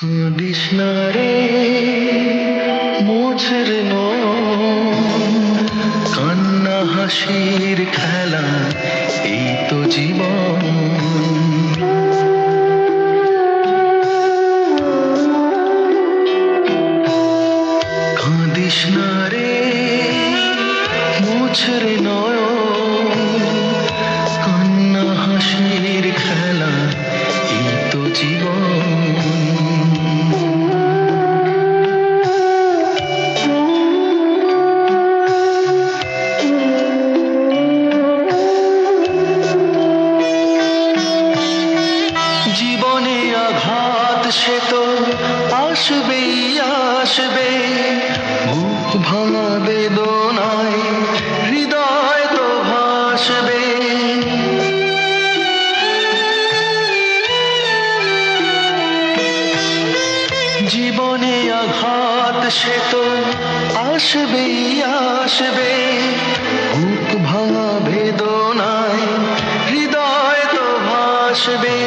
কাঁদিস না রে মোছের কান্না, হাসির খেলা, এই তো জীবন। কাঁদিস না রে মোছের নয়ন সে তো আসবেই, আসবে। বুক ভাঙা বেদনায়, হৃদয় তো ভাসবে। জীবনে আঘাত সে তো আসবেই, আসবে। বুক ভাঙা বেদনায়, হৃদয় তো ভাসবে।